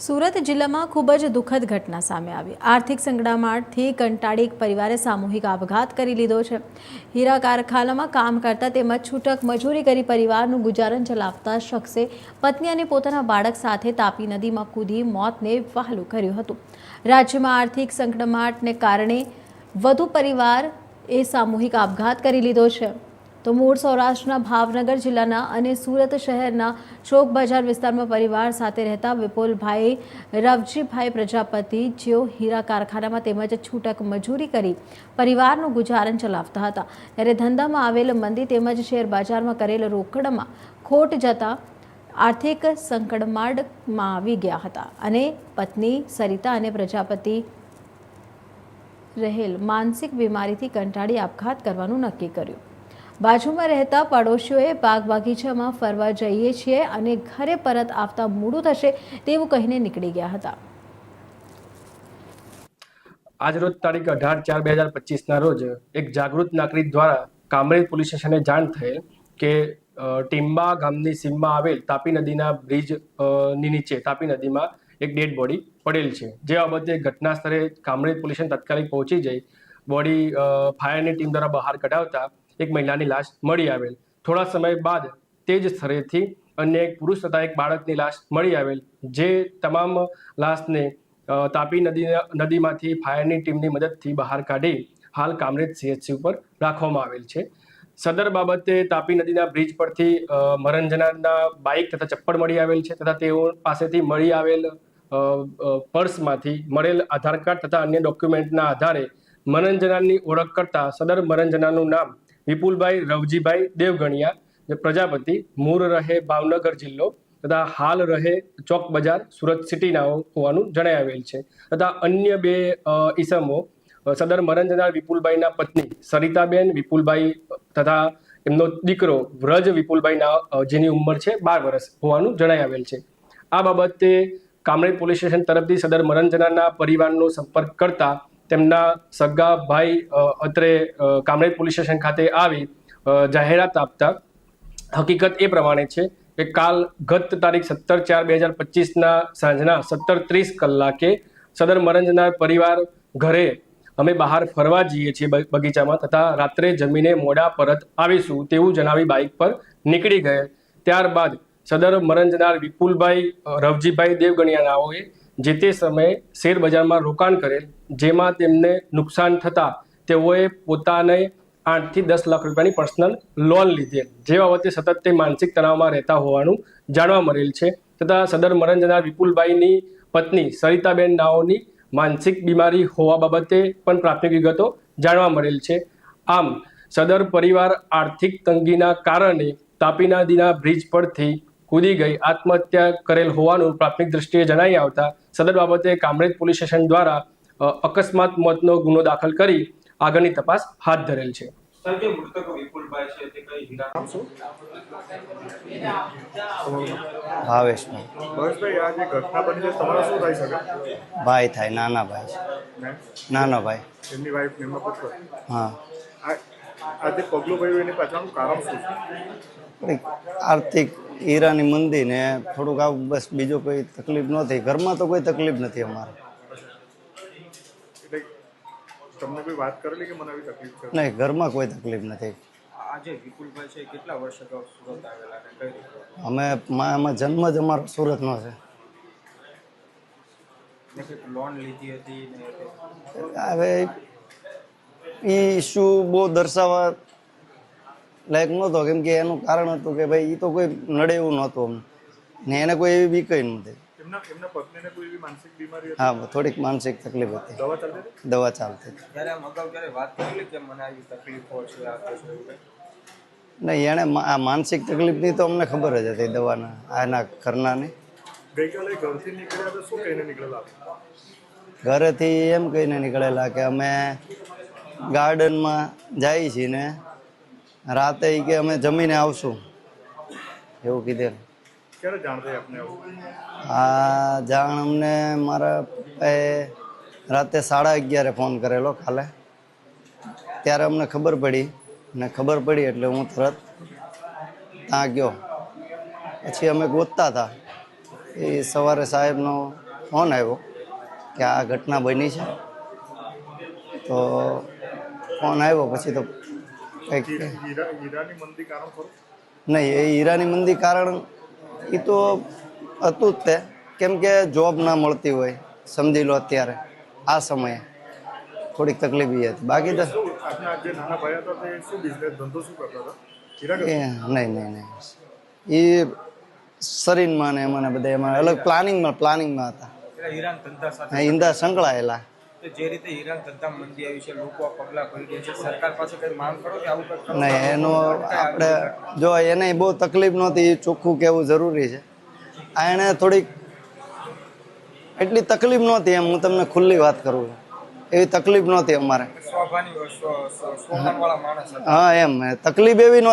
સુરત જિલ્લામાં ખૂબ જ દુઃખદ ઘટના સામે આવી. આર્થિક સંકડામણથી કંટાળી એક પરિવારે સામૂહિક આપઘાત કરી લીધો છે. હીરા કારખાનામાં કામ કરતા તેમજ છૂટક મજૂરી કરી પરિવારનું ગુજારણ ચલાવતા શખ્સે પત્ની અને પોતાના બાળક સાથે તાપી નદીમાં કૂદી મોતને વહાલું કર્યું હતું. રાજ્યમાં આર્થિક સંકડામણને કારણે વધુ પરિવાર એ સામૂહિક આપઘાત કરી લીધો છે. તો મૂળ સૌરાષ્ટ્રના ભાવનગર જિલ્લાના અને સુરત શહેરના ચોક બજાર વિસ્તારમાં પરિવાર સાથે રહેતા વિપુલભાઈ રવજીભાઈ પ્રજાપતિ, જેઓ હીરા કારખાનામાં તેમજ છૂટક મજૂરી કરી પરિવારનું ગુજારણ ચલાવતા હતા. ત્યારે ધંધામાં આવેલ મંદી તેમજ શેર બજારમાં કરેલ રોકડમાં ખોટ જતા આર્થિક સંકટમાળમાં આવી ગયા હતા અને પત્ની સરિતા અને પ્રજાપતિ રહેલ માનસિક બીમારીથી કંટાળી આપઘાત કરવાનું નક્કી કર્યું. બાજુમાં રહેતા પડોશીઓએ બાગ બગીચામાં ફરવા જઈએ છીએ અને ઘરે પરત આવતા મોડું થશે તેવું કહીને નીકળી ગયા હતા. આજરોજ તારીખ અઢાર ચાર બે હજાર પચીસના રોજ એક જાગૃત નાગરિક દ્વારા કામરેજ પોલીસ સ્ટેશને જાણ થયેલ કે ટીમ્બા ગામની સીમમાં આવેલ તાપી નદીના બ્રિજની નીચે, તાપી નદીમાં એક ડેડ બોડી પડેલ છે. જે બાબતે ઘટના સ્થળે કામરેજ પોલીસ તાત્કાલિક પહોંચી જઈ બોડી ફાયરની ટીમ દ્વારા બહાર કઢાવતા એક મહિલાની લાશ મળી આવેલ. થોડા સમય બાદ તે જ સ્થળેથી અન્ય એક પુરુષ તથા એક બાળકની લાશ મળી આવેલ જે તમામ લાશને તાપી નદી નદીમાંથી ફાયરની ટીમની મદદથી બહાર કાઢી હાલ કામરેજ સીએચસી ઉપર રાખવામાં આવેલ છે. સદર બાબતે તાપી નદીના બ્રિજ પરથી અ, બાઇક તથા ચપ્પલ મળી આવેલ છે તથા તેઓ પાસેથી મળી આવેલ પર્સમાંથી મળેલ આધાર કાર્ડ તથા અન્ય ડોક્યુમેન્ટના આધારે મરણજનાની ઓળખ કરતા સદર મરણજનાનું નામ વિપુલભાઈ, રવજીભાઈ, દેવગણિયા, જે પ્રજાપતિ મૂળ રહે ભાવનગર જિલ્લો તથા હાલ રહે ચોક બજાર સુરત સિટીના હોવાનું જણાઈ આવેલ છે. તથા અન્ય બે ઈસમો સદર મરણ જનાર વિપુલભાઈના પત્ની સરિતાબેન વિપુલભાઈ તથા એમનો દીકરો વ્રજ વિપુલભાઈના જેની ઉંમર છે બાર વર્ષ હોવાનું જણાઈ આવેલ છે. આ બાબતે કામરેજ પોલીસ સ્ટેશન તરફથી સદર મરણ પરિવારનો સંપર્ક કરતા તેમના સગા ભાઈ અત્રે કામરેજ પોલીસ સ્ટેશન ખાતે આવી જાહેરાત આપતા. હકીકત એ પ્રમાણે છે કે કાલ ગત તારીખ સત્તર ચાર બે હજાર પચીસના સાંજના સત્તર ત્રીસ કલાકે સદર મરંજનાર પરિવાર ઘરે અમે બહાર ફરવા જઈએ છીએ બગીચામાં તથા રાત્રે જમીને મોડા પરત આવીશું તેવું જણાવી બાઇક પર નીકળી ગયે. ત્યારબાદ સદર મરંજનાર વિપુલભાઈ રવજીભાઈ દેવગણિયા નાઓએ જે તે સમયે શેરબજારમાં રોકાણ કરેલ, જેમાં તેમને નુકસાન થતાં તેઓએ પોતાને આઠથી દસ લાખ રૂપિયાની પર્સનલ લોન લીધેલ, જે બાબતે સતત તે માનસિક તણાવમાં રહેતા હોવાનું જાણવા મળેલ છે. તથા સદર મરણ જનાર વિપુલભાઈની પત્ની સરિતાબેન નાઓની માનસિક બીમારી હોવા બાબતે પણ પ્રાથમિક વિગતો જાણવા મળેલ છે. આમ, સદર પરિવાર આર્થિક તંગીના કારણે તાપી નદીના બ્રિજ પરથી કૂદી ગઈ આત્મહત્યા કરેલ હોવાનું પ્રાથમિક દ્રષ્ટિએ જણાઈ આવતા સદર બાબતે કામરેજ પોલીસ સ્ટેશન દ્વારા અકસ્માત મોતનો ગુનો દાખલ કરી આગળની તપાસ હાથ ધરેલ છે. ભાઈ થાય નાના ભાઈ નાનો ભાઈ. એમની વાઈફ હા. આ આ પગલું ભર્યું એની પાછળનું કારણ શું આર્થિક હીરાની મંદી ને થોડુંક આવું બસ બીજું કોઈ તકલીફ નથી ઘરમાં તો કોઈ તકલીફ નથી અમારે. તમને કોઈ વાત કરેલી કે મને આવી તકલીફ છે? નહીં ઘરમાં કોઈ તકલીફ નથી. આ વિપુલભાઈ છે કેટલા વર્ષ અગાઉ સુરત આવેલા અને કઈ રીતે? અમે મા- આમાં જન્મ જ અમારો સુરતનો છે. લોન લીધી હતી હવે એ ઇસ્યુ બહુ દર્શાવવા લાયક નહોતો કેમ કે એનું કારણ હતું કે ભાઈ એ તો કોઈ નડે એવું નહોતું અમને. ને એને કોઈ એવી બીકઈ નથી એમના એમના પત્નીને કોઈ એવી માનસિક બીમારી હતી? હા થોડીક માનસિક તકલીફ હતી. દવા ચાલતી? નહીં એણે મા- આ માનસિક તકલીફની તો અમને ખબર જ હતી દવાના આના ઘરનાની. ઘરેથી એમ કહીને નીકળેલા કે અમે ગાર્ડનમાં જઈએ છીએ ને રાતે ઈ કે અમે જમીને આવશું. એવું કીધેલું. ક્યારે જાણ થઈ આપને આવું? આ જાણ અમને મારા પપ્પાએ રાતે સાડા અગિયારે ફોન કરેલો કાલે. ત્યારે અમને ખબર પડી ને ખબર પડી એટલે હું તરત ત્યાં ગયો. પછી અમે ગોતતા હતા. એ સવારે સાહેબનો ફોન આવ્યો કે આ ઘટના બની છે. તો ફોન આવ્યો પછી તો નહીં એ હીરાની મંદી કારણ એ તો હતું જ તે. કેમ કે જોબ ના મળતી હોય સમજી લો અત્યારે આ સમયે. થોડીક તકલીફ એ હતી. બાકી તો શું આપના જે નાના ભાઈ હતા તે શું બિઝનેસ ધંધો શું કરતા હતા? હીરા એ નહીં નહીં નહીં. એ શરીરમાં ને એમાં બધા એમાં અલગ પ્લાનિંગમાં પ્લાનિંગમાં હતા. ઈંધા સંકળાયેલા. તો જે રીતે હીરાન ધંધા મંદી આવી છે લોકો આ પગલાં ભરી રહ્યા છે સરકાર પાસે કઈ માંગ કરો કે આવું કંઈક નહીં એનો આપણે જો એને બહુ તકલીફ નહોતી ચોખ્ખું કહેવું જરૂરી છે. આ એણે થોડીક એટલી તકલીફ નહોતી એમ હું તમને ખુલ્લી વાત કરું છું. એવી તકલીફ નહોતી અમારે. હા એમ તકલીફ એવી